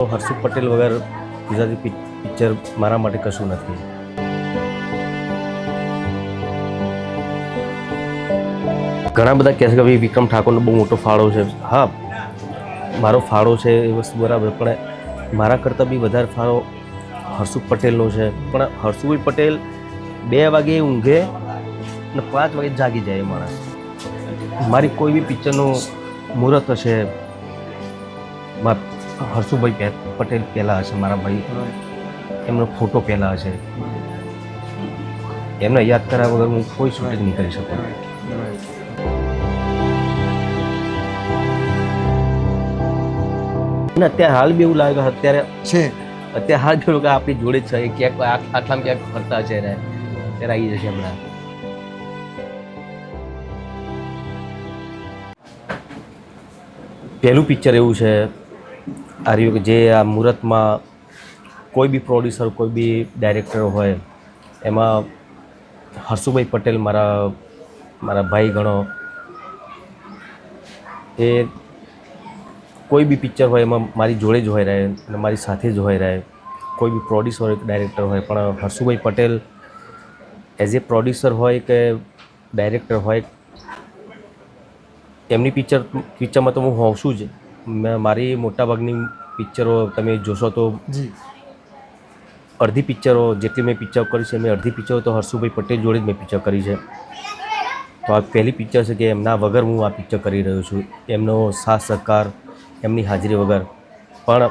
હર્ષિત પટેલ વગર ગુજરાતી પિક્ચર મારા માટે કશું નથી. ઘણા બધા કહેશે કે ભાઈ વિક્રમ ઠાકોરનો બહુ મોટો ફાળો છે. હા, મારો ફાળો છે એ વસ્તુ બરાબર, પણ મારા કરતાં બી વધારે ફાળો હર્ષુભ પટેલનો છે. પણ હર્ષુભાઈ પટેલ બે વાગે ઊંઘે અને પાંચ વાગે જાગી જાય એ માણસ. મારી કોઈ બી પિક્ચરનું મુહૂર્ત હશે હર્ષુભાઈ પટેલ પહેલાં હશે મારા ભાઈ. એમનો ફોટો પહેલાં હશે. એમને યાદ કર્યા વગર હું કોઈ શૂટિંગ નહીં કરી શકું. અત્યારે હાલ બી એવું લાગે અત્યારે છે. અત્યારે હાલ કેવું કે આપણી જોડે જ છે. ક્યાંક આટલામાં ક્યાંક ફરતા છે ને ત્યારે આવી જશે હમણાં. પહેલું પિક્ચર એવું છે આ રહ્યું જે આ મુહૂર્તમાં કોઈ બી પ્રોડ્યુસર કોઈ બી ડાયરેક્ટર હોય, એમાં હર્ષુભાઈ પટેલ મારા મારા ભાઈ ગણો એ કોઈ બી પિક્ચર હોય એમાં મારી જોડે જ હોય રહે અને મારી સાથે જ હોય રહે. કોઈ બી પ્રોડ્યુસર હોય ડાયરેક્ટર હોય, પણ Harshubhai Patel as a producer હોય કે ડાયરેક્ટર હોય, એમની પિક્ચર પિક્ચરમાં તો હું હોઉં છું જ. મારી મોટાભાગની પિક્ચરો તમે જોશો તો અડધી પિક્ચરો જેટલી મેં પિક્ચર કરી છે મેં અડધી પિક્ચરો તો હર્ષુભાઈ પટેલ જોડે જ મેં પિક્ચર કરી છે. તો આ પહેલી પિક્ચર છે કે એમના વગર હું આ પિક્ચર કરી રહ્યો છું. એમનો સાથ સહકાર એમની હાજરી વગર. પણ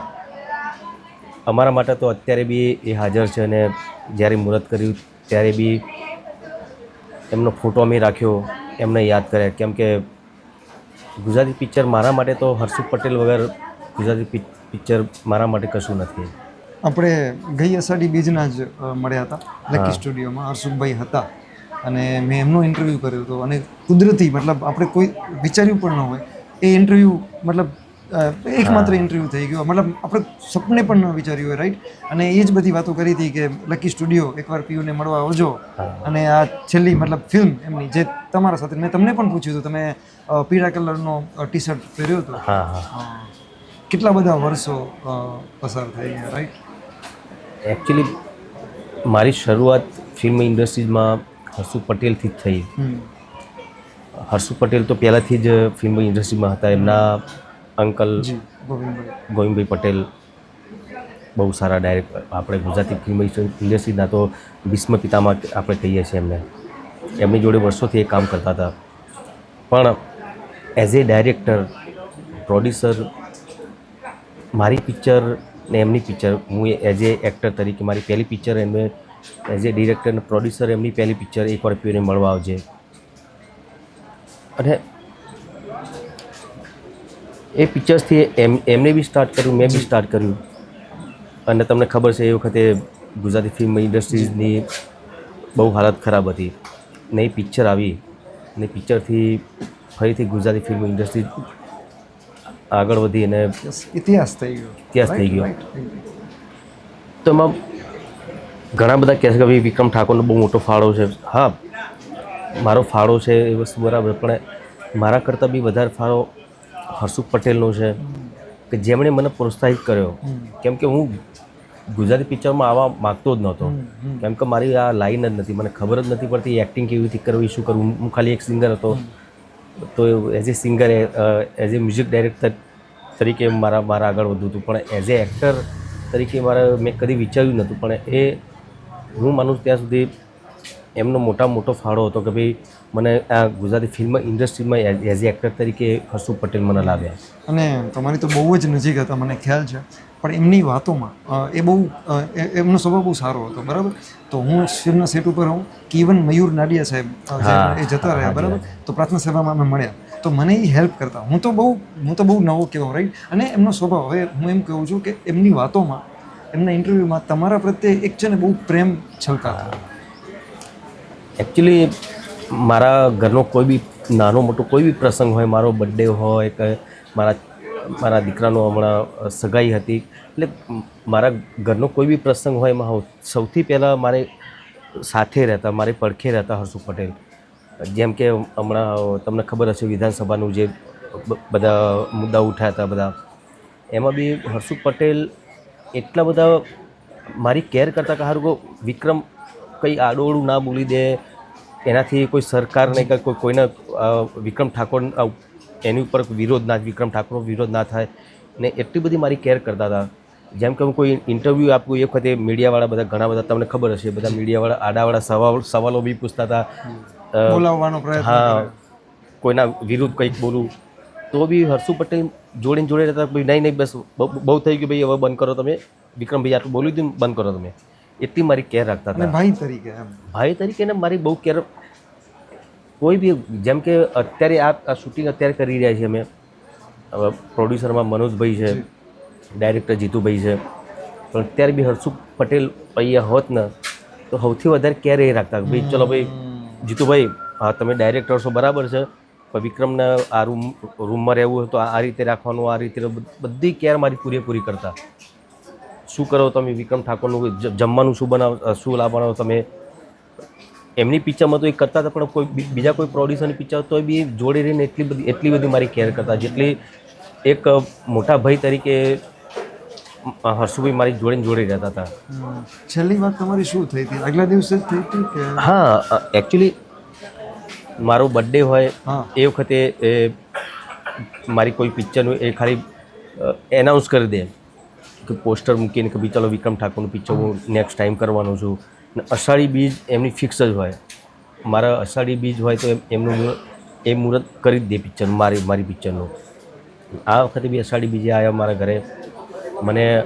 અમારા માટે તો અત્યારે બી એ હાજર છે અને જ્યારે મુહૂર્ત કર્યું ત્યારે બી એમનો ફોટો અમે રાખ્યો એમને યાદ કર્યા. કેમ કે ગુજરાતી પિક્ચર મારા માટે તો હર્ષિત પટેલ વગર ગુજરાતી પિક્ચર મારા માટે કશું નથી. આપણે ગઈ અષાઢી બીજના જ મળ્યા હતા. લકી સ્ટુડિયોમાં હર્ષુભાઈ હતા. અને મેં એમનો ઇન્ટરવ્યૂ કર્યો હતો. અને કુદરતી મતલબ આપણે કોઈ વિચાર્યું પણ ન હોય એ ઇન્ટરવ્યૂ મતલબ એકમાત્ર ઇન્ટરવ્યૂ થઈ ગયો. મતલબ આપણે સપને પણ ન વિચાર્યું હોય રાઈટ અને એ જ બધી વાતો કરી હતી કે લકી સ્ટુડિયો એકવાર પીયુને મળવા આવજો. અને આ છેલ્લી મતલબ ફિલ્મ એમની જે તમારા સાથે મેં તમને પણ પૂછ્યું હતું તમે પીળા કલરનો ટી શર્ટ પહેર્યો હતો. હા હા. અ, કેટલા બધા વર્ષો પસાર થઈ ગયા રાઈટ એકચ્યુઅલી મારી શરૂઆત ફિલ્મ ઇન્ડસ્ટ્રીઝમાં હર્ષુ પટેલથી જ થઈ. હર્ષુ પટેલ તો પહેલાંથી જ ફિલ્મ ઇન્ડસ્ટ્રીમાં હતા. એમના અંકલ ગોવિંદભાઈ. પટેલ બહુ સારા ડાયરેક્ટર આપણે ગુજરાતી ફિલ્મ ઇન્ડસ્ટ્રીના તો ભીષ્મ પિતામાં આપણે કહીએ છીએ એમને. એમની જોડે વર્ષોથી એ કામ કરતા હતા. પણ એઝ એ ડાયરેક્ટર પ્રોડ્યુસર મારી પિક્ચર ને એમની પિક્ચર હું એઝ એ એક્ટર તરીકે મારી પહેલી પિક્ચર એમને એઝ એ ડિરેક્ટર અને પ્રોડ્યુસર એમની પહેલી પિક્ચર એકવાર પીને મળવા આવજે. અને એ પિક્ચર્સથી એમ એમને બી સ્ટાર્ટ કર્યું મેં બી સ્ટાર્ટ કર્યું. અને તમને ખબર છે એ વખતે ગુજરાતી ફિલ્મ ઇન્ડસ્ટ્રીઝની બહુ હાલત ખરાબ હતી. ને એ પિક્ચર આવી. ને પિક્ચરથી ફરીથી ગુજરાતી ફિલ્મ ઇન્ડસ્ટ્રી આગળ વધી અને ઇતિહાસ થઈ ગયો. ઇતિહાસ થઈ ગયો. તો એમાં ઘણા બધા કહેશે કે ભાઈ વિક્રમ ઠાકોરનો બહુ મોટો ફાળો છે. હા મારો ફાળો છે એ વસ્તુ બરાબર પણ મારા કરતાં બી વધારે ફાળો હર્ષુખ પટેલનો છે કે જેમણે મને પ્રોત્સાહિત કર્યો. કેમ કે હું ગુજરાતી પિક્ચરમાં આવવા માગતો જ નહોતો. કેમ કે મારી આ લાઈન જ નથી મને ખબર જ નથી પડતી એક્ટિંગ કેવી રીતે કરવી શું કરવું. હું ખાલી એક સિંગર હતો. તો as a singer as a music director તરીકે મારા મારા આગળ વધવું હતું. પણ એઝ એ એક્ટર તરીકે મારે મેં કદી વિચાર્યું નહોતું. પણ એ હું માનું ત્યાં સુધી એમનો મોટા મોટો ફાળો હતો કે ભાઈ મને આ ગુજરાતી ફિલ્મ ઇન્ડસ્ટ્રીમાં એઝ એ એક્ટર તરીકે હર્ષુ પટેલ મને લાવ્યા. અને તમારી તો બહુ જ નજીક હતા મને ખ્યાલ છે. પણ એમની વાતોમાં એ બહુ એમનો સ્વભાવ બહુ સારો હતો બરાબર? તો હું ફિલ્મના સેટ ઉપર હું કે ઇવન મયુર નાડિયા સાહેબ એ જતા રહ્યા બરાબર? તો પ્રાર્થના સેવામાં અમે મળ્યા. તો મને એ હેલ્પ કરતા. હું તો બહુ હું તો બહુ નવો કહેવાઉં રાઈટ અને એમનો સ્વભાવ હવે હું એમ કહું છું કે એમની વાતોમાં એમના ઇન્ટરવ્યૂમાં તમારા પ્રત્યે એક છે ને બહુ પ્રેમ છલકાતો. એકચ્યુઅલી મારા ઘરનો કોઈ બી નાનો મોટો કોઈ બી પ્રસંગ હોય, મારો બર્થડે હોય કે મારા મારા દીકરાનો હમણાં સગાઈ હતી, એટલે મારા ઘરનો કોઈ બી પ્રસંગ હોય, એમાં સૌથી પહેલાં મારે સાથે રહેતા, મારે પડખે રહેતા હર્ષુ પટેલ. જેમ કે હમણાં તમને ખબર હશે વિધાનસભાનું જે બધા મુદ્દા ઉઠ્યા હતા બધા. એમાં બી હર્ષુ પટેલ એટલા બધા મારી કેર કરતા કે હારું વિક્રમ કંઈ આડોળું ના બોલી દે એનાથી કોઈ સરકારને કે કોઈ કોઈને વિક્રમ ઠાકોર એની ઉપર વિરોધ ના વિક્રમ ઠાકોરનો વિરોધ ના થાય. ને એટલી બધી મારી કેર કરતા હતા. જેમ કે હું કોઈ ઇન્ટરવ્યૂ આપું એ વખતે મીડિયાવાળા બધા ઘણા બધા તમને ખબર હશે બધા મીડિયાવાળા આડાવાળા સવાલ સવાલો બી પૂછતા હતા. બોલાવવાનો પ્રયત્ન હા કોઈના વિરુદ્ધ કંઈક બોલું તો બી હર્ષુ પટેલ જોડે જોડે રહેતા નહીં નહીં બસ બહુ બહુ થઈ ગયું ભાઈ હવે બંધ કરો તમે. વિક્રમભાઈ આટલું બોલ્યું હતું બંધ કરો તમે. એટલી મારી કેર રાખતા હતા. ભાઈ તરીકે ભાઈ તરીકે ને મારી બહુ કેર કોઈ બી જેમ કે અત્યારે આ શૂટિંગ અત્યારે કરી રહ્યા છીએ અમે. હવે પ્રોડ્યુસરમાં મનોજભાઈ છે ડાયરેક્ટર જીતુભાઈ છે. પણ અત્યારે બી હર્ષુ પટેલ અહીંયા હોત ને તો સૌથી વધારે કેર એ રાખતા. ભાઈ ચલો ભાઈ જીતુભાઈ હા તમે ડાયરેક્ટર છો બરાબર છે. પણ વિક્રમને આ રૂમ રૂમમાં રહેવું હોય તો આ રીતે રાખવાનું આ રીતે બધી કેર મારી પૂરેપૂરી કરતા. શું કરો તમે વિક્રમ ઠાકોરનું? જમવાનું શું બનાવો શું લાવવાનો તમે? એમની પિક્ચરમાં તો એ કરતા હતા પણ કોઈ બીજા કોઈ પ્રોડ્યુસરની પિક્ચર તોય બી જોડે રહીને એટલી બધી એટલી બધી મારી કેર કરતા. જેટલી એક મોટા ભાઈ તરીકે હર્ષુભાઈ મારી જોડે જોડે રહેતા હતા. છેલ્લી વાત તમારી શું થઈ હતી? આગલા દિવસે જ થઈ હતી કે? હા એકચ્યુઅલી મારો બર્થડે હોય એ વખતે એ મારી કોઈ પિક્ચરનું એ ખાલી એનાઉન્સ કરી દે. પોસ્ટર મૂકીને કે ભાઈ ચલો વિક્રમ ઠાકોરનું પિક્ચર હું નેક્સ્ટ ટાઈમ કરવાનો છું. ને અષાઢી બીજ એમની ફિક્સ જ હોય. મારા અષાઢી બીજ હોય તો એમ- એમનું એ મુહૂર્ત કરી જ દે પિક્ચર મારી મારી પિક્ચરનું આ વખતે બી અષાઢી બીજે આવ્યા મારા ઘરે. મને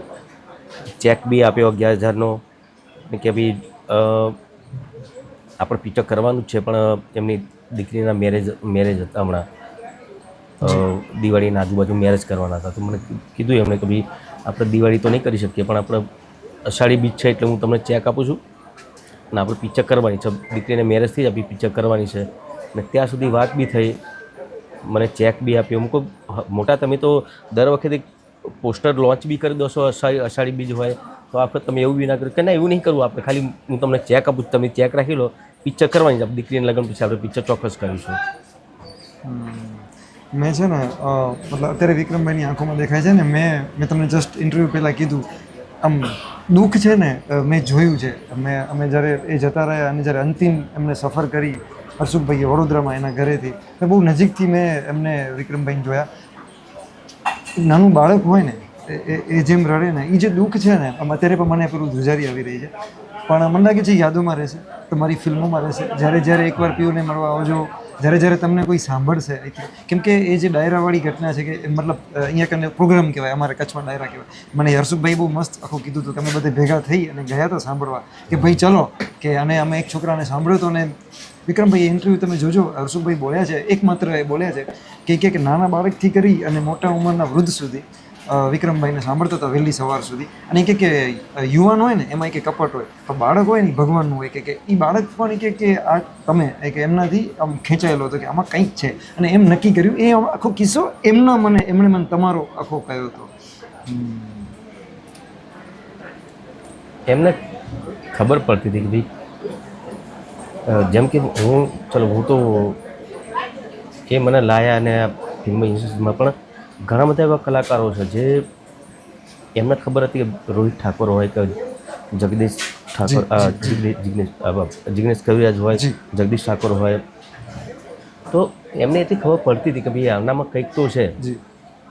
ચેક બી આપ્યો અગિયાર હજારનો કે ભાઈ આપણે પિક્ચર કરવાનું જ છે, પણ એમની દીકરીના મેરેજ મેરેજ હતા હમણાં. દિવાળીના આજુબાજુ મેરેજ કરવાના હતા. તો મને કીધું એમણે કે ભાઈ આપણે દિવાળી તો નહીં કરી શકીએ, પણ આપણે અષાઢી બીજ છે એટલે હું તમને ચેક આપું છું. અને આપણે પિક્ચર કરવાની છે. દીકરીને મેરેજથી જ આપી પિક્ચર કરવાની છે. ને ત્યાં સુધી વાત બી થઈ. મને ચેક બી આપ્યો કહું મોટા તમે તો દર વખતે પોસ્ટર લોન્ચ બી કરી દો છો, અષાઢી અષાઢી બીજ હોય, તો આપણે તમે એવું બી ના કર્યું કે ના, એવું નહીં કરવું આપણે. ખાલી હું તમને ચેક આપું તમે ચેક રાખી લો. પિક્ચર કરવાની છે. દીકરીને લગ્ન પછી આપણે પિક્ચર ચોક્કસ કરીશું. મેં છે ને મતલબ અત્યારે વિક્રમભાઈની આંખોમાં દેખાય છે ને, મેં મેં તમને જસ્ટ ઇન્ટરવ્યૂ પહેલાં કીધું, આમ દુઃખ છે ને મેં જોયું છે. મેં અમે જ્યારે એ જતા રહ્યા અને જ્યારે અંતિમ એમને સફર કરી હર્ષુખભાઈએ વડોદરામાં એના ઘરેથી, તો બહુ નજીકથી મેં એમને વિક્રમભાઈને જોયા. નાનું બાળક હોય ને, એ- એ જેમ રડે ને એ જે દુઃખ છે ને અત્યારે પણ મને પેલું ધ્રુજારી આવી રહી છે. પણ મને લાગે છે યાદોમાં રહેશે તમારી ફિલ્મોમાં રહેશે. જ્યારે જ્યારે એકવાર પીઓને મળવા આવજો જ્યારે જ્યારે તમને કોઈ સાંભળશે. કેમ કે એ જે ડાયરાવાળી ઘટના છે કે મતલબ અહીંયા કને પ્રોગ્રામ કહેવાય, અમારે કચ્છમાં ડાયરા કહેવાય મને હર્ષુભાઈ બહુ મસ્ત આખું કીધું હતું તમે બધે ભેગા થઈ અને ગયા હતા સાંભળવા કે ભાઈ ચલો, કે અને અમે એક છોકરાને સાંભળ્યો હતો અને વિક્રમભાઈ ઇન્ટરવ્યૂ તમે જોજો, હર્ષુભાઈ બોલ્યા છે, એકમાત્ર એ બોલ્યા છે કે કે નાના બાળકથી કરી અને મોટા ઉંમરના વૃદ્ધ સુધી વિક્રમભાઈને સાંભળતા હતા વહેલી સવાર સુધી. અને કે કે યુવાન હોય ને, એમાં કે કપટ હોય. તો બાળક હોય ને ભગવાનનું હોય. કે કે એ બાળક પણ કે કે આ તમે કે એમનાથી આમ ખેંચાયેલો હતો કે આમાં કંઈક છે. અને એમ નક્કી કર્યું, એ આખો કિસ્સો એમના મને, એમણે મને તમારો આખો કહ્યો હતો. એમને ખબર પડતી હતી કે ભાઈ જેમ કે હું, ચલો હું તો એ મને લાયા અને ફિલ્મ ઇન્ડસ્ટ્રીમાં પણ ઘણા બધા એવા કલાકારો છે જે એમને ખબર હતી કે રોહિત ઠાકોર હોય કે જગદીશ ઠાકોર જિગ્નેશ જિગ્નેશ કવિરાજ હોય જગદીશ ઠાકોર હોય. તો એમને એટલી ખબર પડતી હતી કે ભાઈ આનામાં કંઈક તો છે.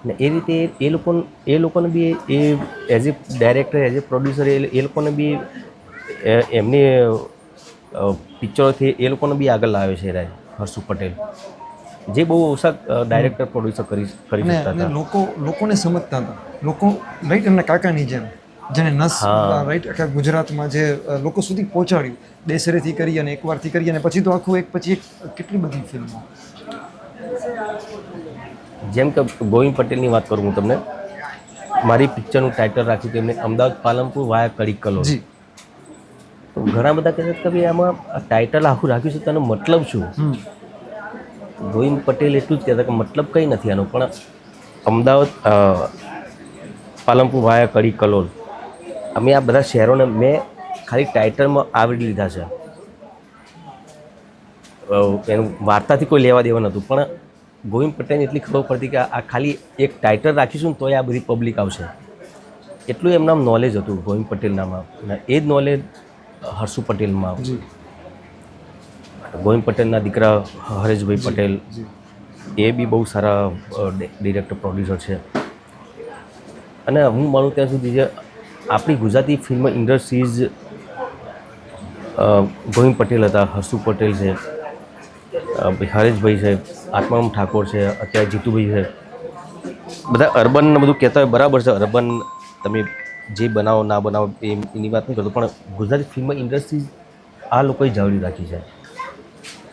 ને એ રીતે એ લોકો એ લોકોને બી એ as a director as a producer એ લોકોને બી એમની પિક્ચરોથી એ લોકોને બી આગળ લાવે છે રાય હર્ષુ પટેલ. જે બહુ ઓછા ડાયરેક્ટર પ્રોડ્યુસર કરી કરી શકતા હતા. લોકો લોકોને સમજતા હતા. લોકો રાઈટ એમના કાકાની જેમ જેને નસ રાઈટ આખા ગુજરાતમાં જે લોકો સુધી પહોંચાડ્યું. દેસરેથી કરી અને એકવારથી કરી અને પછી તો આખું એક પછી એક કેટલી બધી ફિલ્મો જેમ કે ગોવિંદ પટેલની વાત કરું હું તમને. મારી પિક્ચરનું ટાઇટલ રાખ્યું એમને અમદાવાદ પાલનપુર વાયા કડી કલો તો ઘણા બધા કહે છે કે ભાઈ આમાં ટાઇટલ આખું રાખ્યું છે તેનો મતલબ શું? ગોવિંદ પટેલ એટલું જ કહેતા કે મતલબ કંઈ નથી આનો પણ અમદાવાદ પાલનપુર વાયા કડી કલોલ. અમે આ બધા શહેરોને મેં ખાલી ટાઇટલમાં આવરી લીધા છે. એનું વાર્તાથી કોઈ લેવા દેવા નહોતું પણ ગોવિંદ પટેલને એટલી ખબર પડતી કે આ ખાલી એક ટાઇટલ રાખીશું ને તોય આ બધી પબ્લિક આવશે. એટલું એમનામ નોલેજ હતું ગોવિંદ પટેલનામાં. અને એ જ નોલેજ હર્ષુ પટેલમાં ગોવિંદ પટેલના દીકરા હરેશભાઈ પટેલ એ બી બહુ સારા ડિરેક્ટર પ્રોડ્યુસર છે. અને હું માનું ત્યાં સુધી જે આપણી ગુજરાતી ફિલ્મ ઇન્ડસ્ટ્રીઝ ગોવિંદ પટેલ હતા હર્ષુ પટેલ છે હરેશભાઈ છે આત્મારામ ઠાકોર છે અત્યારે જીતુભાઈ છે. બધા અર્બન બધું કહેતા હોય બરાબર છે અર્બન તમે જે બનાવો ના બનાવો એની વાત નહીં કરતો પણ ગુજરાતી ફિલ્મ ઇન્ડસ્ટ્રીઝ આ લોકોએ જાળવી રાખી છે.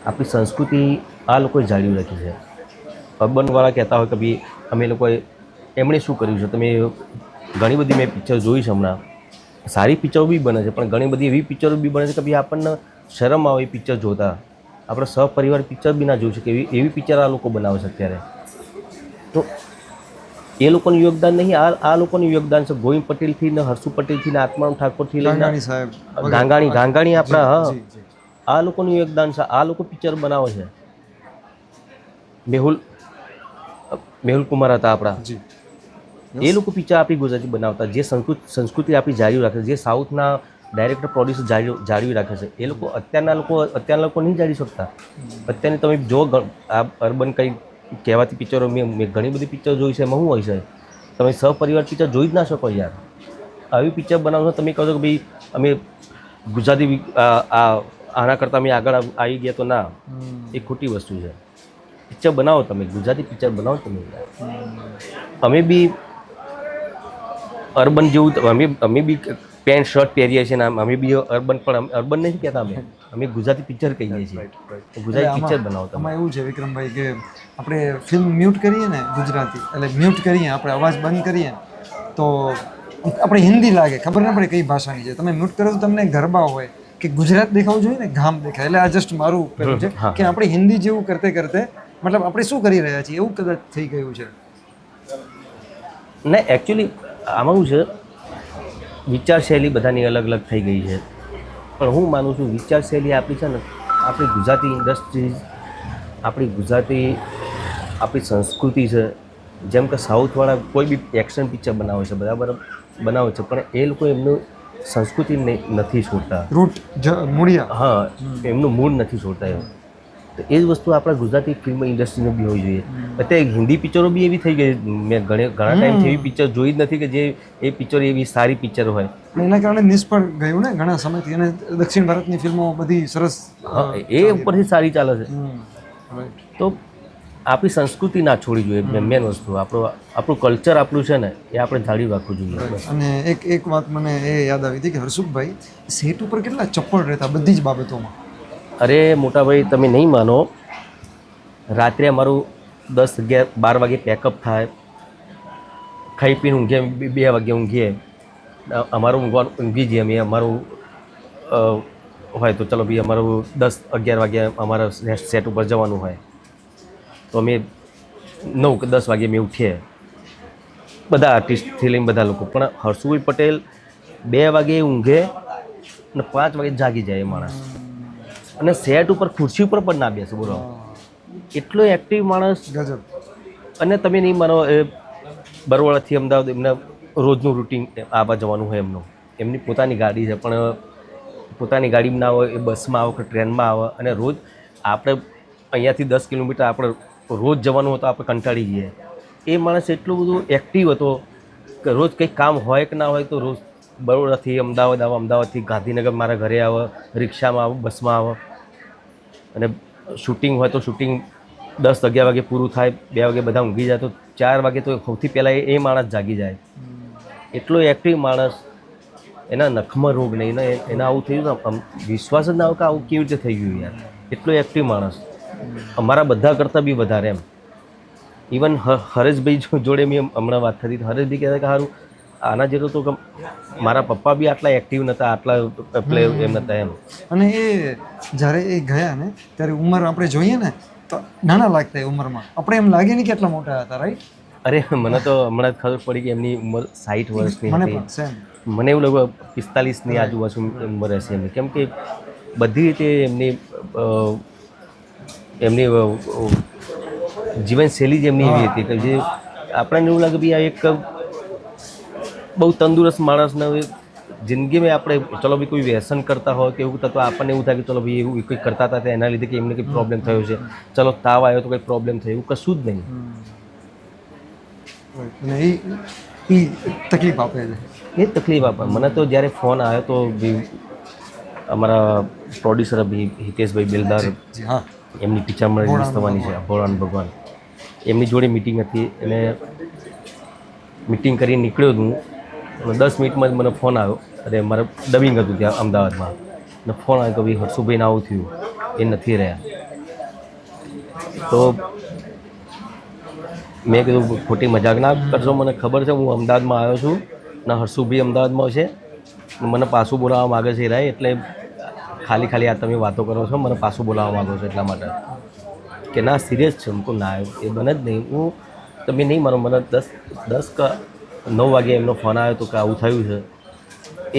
આપણી સંસ્કૃતિ આ લોકોએ જાળવી રાખી છે. અર્બનવાળા કહેતા હોય કે ભાઈ અમે લોકોએ એમણે શું કર્યું છે? તમે ઘણી બધી મેં પિક્ચર જોઈ છે હમણાં. સારી પિક્ચરો બી બને છે પણ ઘણી બધી એવી પિક્ચરો બી બને છે કે ભાઈ આપણને શરમ આવે એ પિક્ચર જોતા. આપણે સહપરિવાર પિક્ચર બી ના જોઈ શકીએ એવી એવી પિક્ચર આ લોકો બનાવે છે અત્યારે. તો એ લોકોનું યોગદાન નહીં આ આ લોકોનું યોગદાન છે ગોવિંદ પટેલથી ને હર્ષુ પટેલથી ને આત્મારામ ઠાકોરથી લઈને ગાંગાણી ગાંગાણી આપણા હા. આ લોકોનું યોગદાન છે આ લોકો પિક્ચર બનાવે છે. મેહુલ મેહુલ કુમાર હતા આપણા. એ લોકો પિક્ચર આપણી ગુજરાતી બનાવતા જે સંસ્કૃત સંસ્કૃતિ આપણી જાળવી રાખે છે જે સાઉથના ડાયરેક્ટર પ્રોડ્યુસર જાળવી રાખે છે. એ લોકો અત્યારના લોકો અત્યારના લોકો નહીં જાળવી શકતા. અત્યારની તમે જો આ અર્બન કંઈ કહેવાતી પિક્ચરો મેં મેં ઘણી બધી પિક્ચર જોઈ છે એમાં શું હોય છે? તમે સહપરિવાર પિક્ચર જોઈ જ ના શકો યાર. આવી પિક્ચર બનાવશો તમે કહો છો કે ભાઈ અમે ગુજરાતી આ- આના કરતાં અમે આગળ આવી ગયા તો ના. એ ખોટી વસ્તુ છે. પિક્ચર બનાવો તમે ગુજરાતી પિક્ચર બનાવો તમે. અમે બી અર્બન જેવું અમે અમે બી પેન્ટ શર્ટ પહેરીએ છીએ ને અમે બી અર્બન પણ અર્બન નહીં કહેતા અમે. અમે ગુજરાતી પિક્ચર કહીએ છીએ. ગુજરાતી પિક્ચર બનાવો તમે. એવું છે વિક્રમભાઈ કે આપણે ફિલ્મ મ્યુટ કરીએ ને ગુજરાતી એટલે મ્યુટ કરીએ આપણે અવાજ બંધ કરીએ તો આપણે હિન્દી લાગે ખબર ના પડે કઈ ભાષાની છે. તમે મ્યુટ કરો તો તમને ગરબા હોય. કે ગુજરાત દેખાવું જોઈએ ને ગામ દેખાય. એટલે આ જસ્ટ મારું પેલું છે કે આપણે હિન્દી જેવું કરતે કરતે મતલબ આપણે શું કરી રહ્યા છીએ? એવું કદાચ થઈ ગયું છે. ને એકચ્યુઅલી આમાં શું છે વિચારશૈલી બધાની અલગ અલગ થઈ ગઈ છે. પણ હું માનું છું વિચારશૈલી આપણી છે ને આપણી ગુજરાતી ઇન્ડસ્ટ્રીઝ આપણી ગુજરાતી આપણી સંસ્કૃતિ છે. જેમ કે સાઉથવાળા કોઈ બી એક્શન પિક્ચર બનાવે છે બરાબર? બનાવે છે. પણ એ લોકો એમનું સંસ્કૃતિ નથી છોડતા. રૂટ મૂળિયા. હા એમનું મૂળ નથી છોડતા એમ. તો એ જ વસ્તુ આપણા ગુજરાતી ફિલ્મ ઇન્ડસ્ટ્રીનો બી હોવી જોઈએ. અત્યારે હિન્દી પિક્ચરો બી એવી થઈ ગઈ. મેં ઘણે ઘણા ટાઈમથી એવી પિક્ચર જોઈ જ નથી કે જે એ પિક્ચર એવી સારી પિક્ચર હોય. એના કારણે નિષ્ફળ ગયું ને ઘણા સમયથી. અને દક્ષિણ ભારતની ફિલ્મો બધી સરસ એ ઉપરથી સારી ચાલે છે. તો આપણી સંસ્કૃતિ ના છોડવી જોઈએ મેન વસ્તુ. આપણું આપણું કલ્ચર આપણું છે ને એ આપણે જાળવી રાખવું જોઈએ. અને એક એક વાત મને એ યાદ આવી હતી કે હર્ષુખભાઈ સેટ ઉપર કેટલા ચપ્પળ રહેતા બધી જ બાબતોમાં? અરે મોટાભાઈ તમે નહીં માનો. રાત્રે અમારું દસ અગિયાર બાર વાગે પેકઅપ થાય. ખાઈ પીને ઊંઘે બે- વાગે ઊંઘીએ. અમારું ઊંઘવાનું ઊંઘી જઈએ અમે. અમારું હોય તો ચલો ભાઈ અમારું દસ અગિયાર વાગે અમારા સેટ ઉપર જવાનું હોય. તો અમે નવ કે દસ વાગે અમે ઉઠીએ. બધા આર્ટિસ્ટથી લઈને બધા લોકો. પણ હર્ષુભાઈ પટેલ બે વાગે ઊંઘે અને પાંચ વાગે જાગી જાય એ માણસ. અને સેટ ઉપર ખુરશી ઉપર પણ ના બેસે બોલો. એટલો એક્ટિવ માણસ. ગજબ. અને તમે નહીં માનો એ બરોડાથી અમદાવાદ એમના રોજનું રૂટિન આવવા જવાનું હોય એમનું. એમની પોતાની ગાડી છે પણ પોતાની ગાડીમાં ના હોય એ બસમાં આવે કે ટ્રેનમાં આવે. અને રોજ આપણે અહીંયાથી દસ કિલોમીટર આપણે રોજ જવાનું હતું આપણે કંટાળી જઈએ. એ માણસ એટલું બધું એક્ટિવ હતો કે રોજ કંઈક કામ હોય કે ના હોય તો રોજ બરોડાથી અમદાવાદ આવે, અમદાવાદથી ગાંધીનગર મારા ઘરે આવે, રિક્ષામાં આવે, બસમાં આવે. અને શૂટિંગ હોય તો શૂટિંગ દસ અગિયાર વાગે પૂરું થાય, બે વાગે બધા ઊંઘી જાય તો ચાર વાગે તો સૌથી પહેલાં એ માણસ જાગી જાય. એટલો એક્ટિવ માણસ, એના નખમાં રોગ નહીં, એના એના આવું થયું ને વિશ્વાસ જ ના આવે કે આવું કેવી રીતે થઈ ગયું યાર. એટલો એક્ટિવ માણસ. અમારા બધા કરતાં બી વધારે એમ. ઇવન હરેશભાઈ જોડે મેં હમણાં વાત થતી. હરેશભાઈ કહેતા કે સારું આના જેટલું તો મારા પપ્પા બી આટલા એક્ટિવ નહોતા આટલા પ્લે એમ નહોતા એમ. અને એ જ્યારે એ ગયા ને ત્યારે ઉંમર આપણે જોઈએ ને તો નાના લાગતા ઉંમરમાં. આપણે એમ લાગે નહીં કેટલા મોટા હતા રાઈટ અરે મને તો હમણાં જ ખબર પડી કે એમની ઉંમર સાઠ વર્ષની મને હતી. મને એવું લાગ્યું પિસ્તાલીસની આજુબાજુ ઉંમર હશે એમની. કેમ કે બધી રીતે એમની એમની જીવનશૈલી જ એમની એવી હતી કે જે આપણને એવું લાગે ભાઈ આ એક બહુ તંદુરસ્ત માણસને જિંદગીમાં આપણે ચલો ભાઈ કોઈ વ્યસન કરતા હોય કે એવું હોય, આપણને એવું થાય કે ચલો ભાઈ એવું કંઈક કરતા હતા તો એના લીધે કે એમને કંઈ પ્રોબ્લેમ થયો છે. ચલો તાવ આવ્યો તો કંઈ પ્રોબ્લેમ થયો. એવું કશું જ નહીં. એ તકલીફ આપે છે. એ તકલીફ આપે. મને તો જ્યારે ફોન આવ્યો તો અમારા પ્રોડ્યુસર ભી હિતેશભાઈ બિલદાર હા. એમની ટીચર રિલીઝ થવાની છે ભોળાન ભગવાન. એમની જોડે મિટિંગ હતી અને મિટિંગ કરીને નીકળ્યો હું. અને દસ મિનિટમાં જ મને ફોન આવ્યો. અરે મારે ડબિંગ હતું ત્યાં અમદાવાદમાં. અને ફોન આવ્યો કે ભાઈ હર્ષુભાઈને આવું થયું. એ નથી રહ્યા. તો મેં કીધું ખોટી મજાક ના કરશો મને ખબર છે હું અમદાવાદમાં આવ્યો છું. ને હર્ષુભાઈ અમદાવાદમાં છે. મને પાછું બોલાવવા માગે છે રાય એટલે ખાલી ખાલી આ તમે વાતો કરો છો, મને પાછું બોલાવવા માગો છો એટલા માટે. કે ના સિરિયસ છે હું ના ના એ બને જ નહીં. હું, તમે નહીં મારો મને દસ દસ કે, નવ વાગે એમનો ફોન આવ્યો તો કે આવું થયું છે.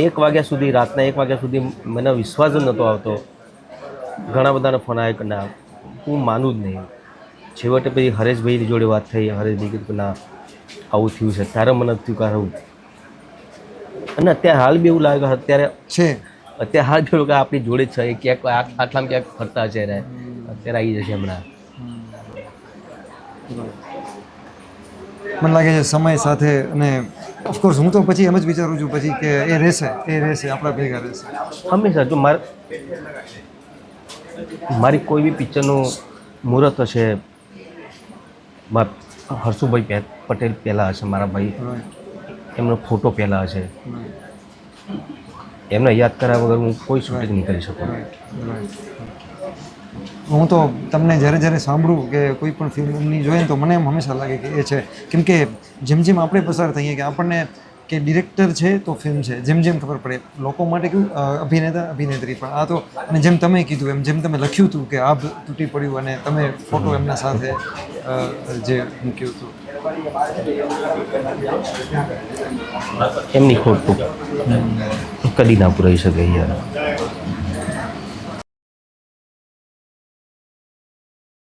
એક વાગ્યા સુધી, રાતના એક વાગ્યા સુધી મને વિશ્વાસ જ નહોતો આવતો. ઘણા બધાને ફોન આવ્યો કે ના, હું માનું જ નહીં. છેવટે પછી હરેશભાઈની જોડે વાત થઈ, હરેશભાઈ કીધું કે ના, આવું થયું છે. ત્યારે મને થયું કે આવું અને અત્યારે હાલ બી એવું લાગે અત્યારે છે. અત્યારે હાલ એવું કે આપણી જોડે જ છે. એ ક્યાંક આટલામાં ક્યાંક ફરતા છે ને અત્યારે આવી જશે હમણાં. મને લાગે છે સમય સાથે અને ઓફકોર્સ હું તો પછી એમ જ વિચારું છું પછી કે એ રહેશે એ રહેશે આપણા ભેગા રહેશે. હંમેશા જો મારે મારી કોઈ બી પિક્ચરનું મુહૂર્ત હશે હર્ષુભાઈ પટેલ પહેલાં હશે મારા ભાઈ. એમનો ફોટો પહેલાં હશે. એમને યાદ કર્યા વગર હું કોઈ શૂટિંગ નહીં કરી શકું. હું તો તમને જ્યારે જ્યારે સાંભળું કે કોઈ પણ ફિલ્મની જોઈએ તો મને એમ હંમેશા લાગે કે એ છે. કેમ કે જેમ જેમ આપણે પસાર થઈએ કે આપણને કે ડિરેક્ટર છે તો ફિલ્મ છે. જેમ જેમ ખબર પડે. લોકો માટે કેવું અભિનેતા અભિનેત્રી પણ. આ તો અને જેમ તમે કીધું એમ જેમ તમે લખ્યું હતું કે આભ તૂટી પડ્યું અને તમે ફોટો એમના સાથે જે મૂક્યું હતું. એમની ખોટ. કદી ના પુરાઈ શકે યાર